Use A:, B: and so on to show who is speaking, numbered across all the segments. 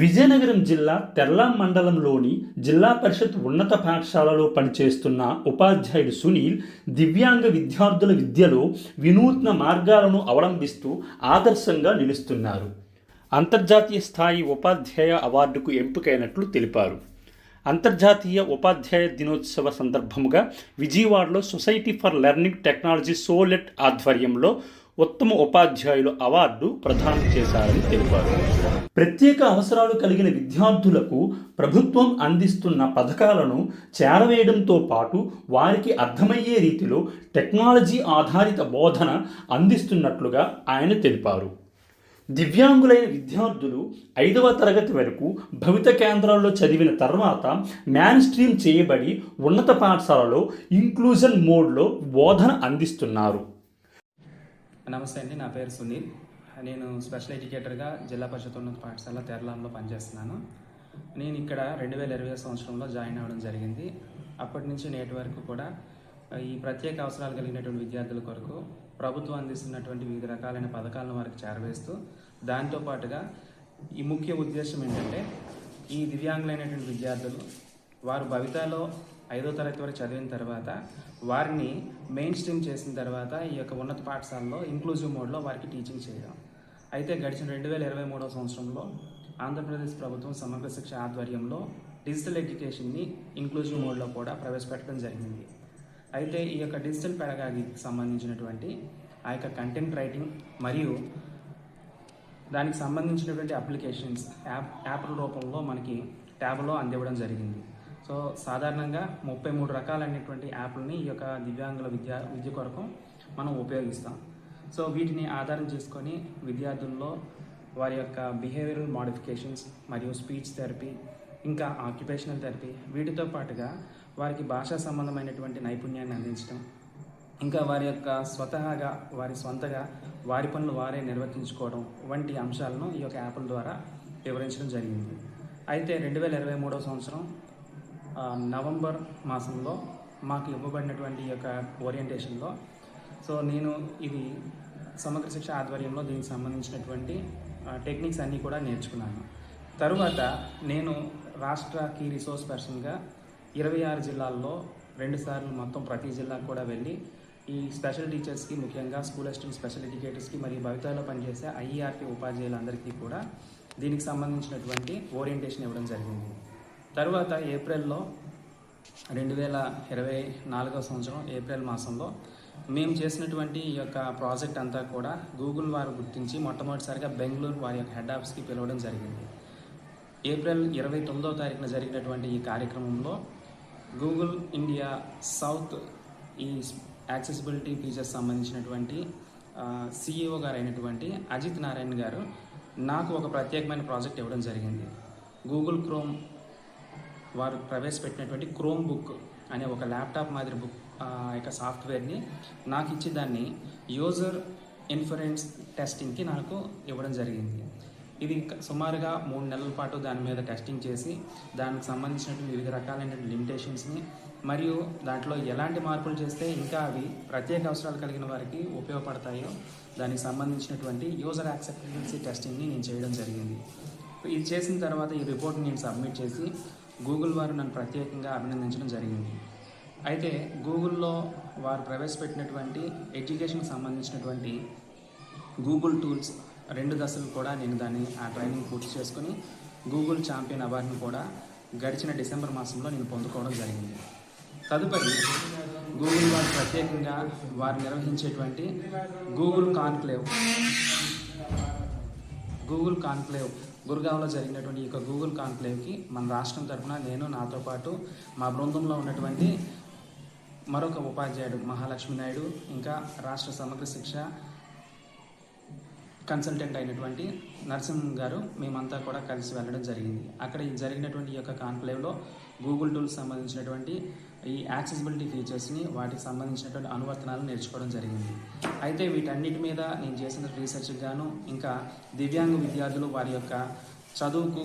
A: విజయనగరం జిల్లా తెర్లా మండలంలోని జిల్లా పరిషత్ ఉన్నత పాఠశాలలో పనిచేస్తున్న ఉపాధ్యాయుడు సునీల్ దివ్యాంగ విద్యార్థుల విద్యలో వినూత్న మార్గాలను అవలంబిస్తూ ఆదర్శంగా నిలుస్తున్నారు. అంతర్జాతీయ స్థాయి ఉపాధ్యాయ అవార్డుకు ఎంపికైనట్లు తెలిపారు. అంతర్జాతీయ ఉపాధ్యాయ దినోత్సవ సందర్భముగా విజయవాడలో సొసైటీ ఫర్ లెర్నింగ్ టెక్నాలజీ సోలెట్ ఆధ్వర్యంలో ఉత్తమ ఉపాధ్యాయులు అవార్డు ప్రదానం చేశారని తెలిపారు. ప్రత్యేక అవసరాలు కలిగిన విద్యార్థులకు ప్రభుత్వం అందిస్తున్న పథకాలను చేరవేయడంతో పాటు వారికి అర్థమయ్యే రీతిలో టెక్నాలజీ ఆధారిత బోధన అందిస్తున్నట్లుగా ఆయన తెలిపారు. దివ్యాంగులైన విద్యార్థులు ఐదవ తరగతి వరకు భవిత కేంద్రాల్లో చదివిన తర్వాత మ్యాన్ స్ట్రీమ్ చేయబడి ఉన్నత పాఠశాలలో ఇంక్లూజన్ మోడ్లో బోధన అందిస్తున్నారు.
B: నమస్తే అండి నా పేరు సునీల్. నేను స్పెషల్ ఎడ్యుకేటర్గా జిల్లా పరిషత్ ఉన్నత పాఠశాల తెరలాంలో పనిచేస్తున్నాను. నేను ఇక్కడ రెండు వేల ఇరవై సంవత్సరంలో జాయిన్ అవ్వడం జరిగింది. అప్పటి నుంచి నేటి వరకు కూడా ఈ ప్రత్యేక అవసరాలు కలిగినటువంటి విద్యార్థుల కొరకు ప్రభుత్వం అందిస్తున్నటువంటి వివిధ రకాలైన పథకాలను వారికి చేరవేస్తూ దాంతో పాటుగా ఈ ముఖ్య ఉద్దేశం ఏంటంటే ఈ దివ్యాంగులైనటువంటి విద్యార్థులు వారు భవితాలో ఐదో తరగతి వరకు చదివిన తర్వాత వారిని మెయిన్ స్ట్రీమ్ చేసిన తర్వాత ఈ యొక్క ఉన్నత పాఠశాలలో ఇంక్లూజివ్ మోడ్లో వారికి టీచింగ్ చేయడం. అయితే గడిచిన రెండు వేల ఇరవై మూడవ సంవత్సరంలో ఆంధ్రప్రదేశ్ ప్రభుత్వం సమగ్ర శిక్ష ఆధ్వర్యంలో డిజిటల్ ఎడ్యుకేషన్ని ఇంక్లూజివ్ మోడ్లో కూడా ప్రవేశపెట్టడం జరిగింది. అయితే ఈ యొక్క డిజిటల్ పెడగాగికి సంబంధించినటువంటి ఆ యొక్క కంటెంట్ రైటింగ్ మరియు దానికి సంబంధించినటువంటి అప్లికేషన్స్ యాప్ యాప్ల రూపంలో మనకి ట్యాబ్లో అందివ్వడం జరిగింది. సో సాధారణంగా ముప్పై మూడు రకాలైనటువంటి యాప్లని ఈ యొక్క దివ్యాంగుల విద్య విద్య కొరకు మనం ఉపయోగిస్తాం. సో వీటిని ఆధారం చేసుకొని విద్యార్థుల్లో వారి యొక్క బిహేవియరల్ మోడిఫికేషన్స్ మరియు స్పీచ్ థెరపీ ఇంకా ఆక్యుపేషనల్ థెరపీ వీటితో పాటుగా వారికి భాషా సంబంధమైనటువంటి నైపుణ్యాన్ని అందించడం ఇంకా వారి యొక్క స్వతహాగా వారి స్వంతగా వారి పనులు వారే నిర్వర్తించుకోవడం వంటి అంశాలను ఈ యొక్క యాప్ల ద్వారా వివరించడం జరిగింది. అయితే రెండు వేల ఇరవై మూడవ సంవత్సరం Um, నవంబర్ మాసంలో మాకు ఇవ్వబడినటువంటి ఈ యొక్క ఓరియంటేషన్లో సో నేను ఇది సమగ్ర శిక్ష ఆధ్వర్యంలో దీనికి సంబంధించినటువంటి uh, టెక్నిక్స్ అన్నీ కూడా నేర్చుకున్నాను. తరువాత నేను రాష్ట్ర కీ రిసోర్స్ పర్సన్గా ఇరవై ఆరు జిల్లాల్లో రెండుసార్లు మొత్తం ప్రతి జిల్లాకు కూడా వెళ్ళి ఈ స్పెషల్ టీచర్స్కి ముఖ్యంగా స్కూల్ అసిస్టెంట్ స్పెషల్ ఎడ్యుకేటర్స్కి మరియు భవితాలో పనిచేసే ఐఈఆర్టీ ఉపాధ్యాయులందరికీ కూడా దీనికి సంబంధించినటువంటి ఓరియంటేషన్ ఇవ్వడం జరిగింది. తరువాత ఏప్రిల్లో రెండు వేల ఇరవై నాలుగో సంవత్సరం ఏప్రిల్ మాసంలో మేము చేసినటువంటి ఈ యొక్క ప్రాజెక్ట్ అంతా కూడా గూగుల్ వారు గుర్తించి మొట్టమొదటిసారిగా బెంగళూరు వారి యొక్క హెడ్ ఆఫీస్కి పిలవడం జరిగింది. ఏప్రిల్ ఇరవై తొమ్మిదో తారీఖున జరిగినటువంటి ఈ కార్యక్రమంలో గూగుల్ ఇండియా సౌత్ ఈ యాక్సెసిబిలిటీ ఫీచర్స్ సంబంధించినటువంటి సిఇఓ గారు అయినటువంటి అజిత్ నారాయణ్ గారు నాకు ఒక ప్రత్యేకమైన ప్రాజెక్ట్ ఇవ్వడం జరిగింది. గూగుల్ క్రోమ్ వారు ప్రవేశపెట్టినటువంటి క్రోమ్ బుక్ అనే ఒక ల్యాప్టాప్ మాదిరి బుక్ యొక్క సాఫ్ట్వేర్ని నాకు ఇచ్చి దాన్ని యూజర్ ఇన్ఫరెన్స్ టెస్టింగ్కి నాకు ఇవ్వడం జరిగింది. ఇది సుమారుగా మూడు నెలల పాటు దాని మీద టెస్టింగ్ చేసి దానికి సంబంధించినటువంటి వివిధ రకాలైన లిమిటేషన్స్ని మరియు దాంట్లో ఎలాంటి మార్పులు చేస్తే ఇంకా అవి ప్రత్యేక అవసరాలు కలిగిన వారికి ఉపయోగపడతాయో దానికి సంబంధించినటువంటి యూజర్ యాక్సెప్టెన్సీ టెస్టింగ్ని నేను చేయడం జరిగింది. ఇది చేసిన తర్వాత ఈ రిపోర్ట్ని నేను సబ్మిట్ చేసి గూగుల్ వారు నన్ను ప్రత్యేకంగా అభినందించడం జరిగింది. అయితే గూగుల్లో వారు ప్రవేశపెట్టినటువంటి ఎడ్యుకేషన్కి సంబంధించినటువంటి గూగుల్ టూల్స్ రెండు దశలు కూడా నేను దాన్ని ఆ ట్రైనింగ్ పూర్తి చేసుకుని గూగుల్ ఛాంపియన్ అవార్డును కూడా గడిచిన డిసెంబర్ మాసంలో నేను పొందుకోవడం జరిగింది. తదుపరి గూగుల్ వారు ప్రత్యేకంగా వారు నిర్వహించేటువంటి గూగుల్ కాన్క్లేవ్. గూగుల్ కాన్క్లేవ్ గురుగావ్లో జరిగినటువంటి ఈ యొక్క గూగుల్ కాన్క్లేవ్కి మన రాష్ట్రం తరఫున నేను నాతో పాటు మా బృందంలో ఉన్నటువంటి మరొక ఉపాధ్యాయుడు మహాలక్ష్మి నాయుడు ఇంకా రాష్ట్ర సమగ్ర శిక్ష కన్సల్టెంట్ అయినటువంటి నరసింహం గారు మేమంతా కూడా కలిసి వెళ్ళడం జరిగింది. అక్కడ ఈ జరిగినటువంటి ఈ యొక్క కాన్క్లేవ్లో గూగుల్ టూల్స్ సంబంధించినటువంటి ఈ యాక్సెసిబిలిటీ ఫీచర్స్ని వాటికి సంబంధించినటువంటి అనువర్తనాలు నేర్చుకోవడం జరిగింది. అయితే వీటన్నిటి మీద నేను చేసిన రీసెర్చ్ గాను ఇంకా దివ్యాంగ విద్యార్థులు వారి యొక్క చదువుకు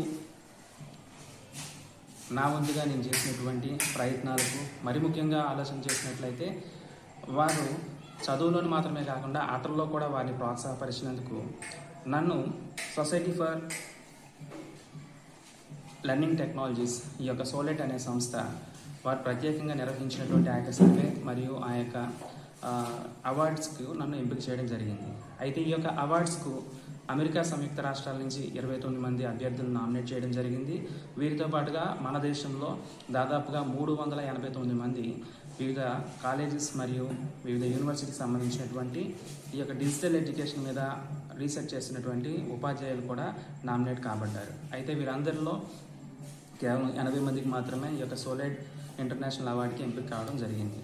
B: నా వంతుగా నేను చేసినటువంటి ప్రయత్నాలకు మరి ముఖ్యంగా ఆలోచన చేసినట్లయితే వారు చదువులోని మాత్రమే కాకుండా ఆటల్లో కూడా వారిని ప్రోత్సాహపరిచినందుకు నన్ను సొసైటీ ఫర్ లెర్నింగ్ టెక్నాలజీస్ ఈ యొక్క సోలెట్ అనే సంస్థ వారు ప్రత్యేకంగా నిర్వహించినటువంటి ఆ యొక్క సర్వే మరియు ఆ యొక్క అవార్డ్స్కు నన్ను ఎంపిక చేయడం జరిగింది. అయితే ఈ యొక్క అవార్డ్స్కు అమెరికా సంయుక్త రాష్ట్రాల నుంచి ఇరవై తొమ్మిది మంది అభ్యర్థులను నామినేట్ చేయడం జరిగింది. వీరితో పాటుగా మన దేశంలో దాదాపుగా మూడు వందల ఎనభై తొమ్మిది మంది వివిధ కాలేజెస్ మరియు వివిధ యూనివర్సిటీకి సంబంధించినటువంటి ఈ యొక్క డిజిటల్ ఎడ్యుకేషన్ మీద రీసెర్చ్ చేసినటువంటి ఉపాధ్యాయులు కూడా నామినేట్ కాబడ్డారు. అయితే వీరందరిలో కేవలం ఎనభై మందికి మాత్రమే ఈ యొక్క సోలైడ్ ఇంటర్నేషనల్ అవార్డుకి ఎంపిక కావడం జరిగింది.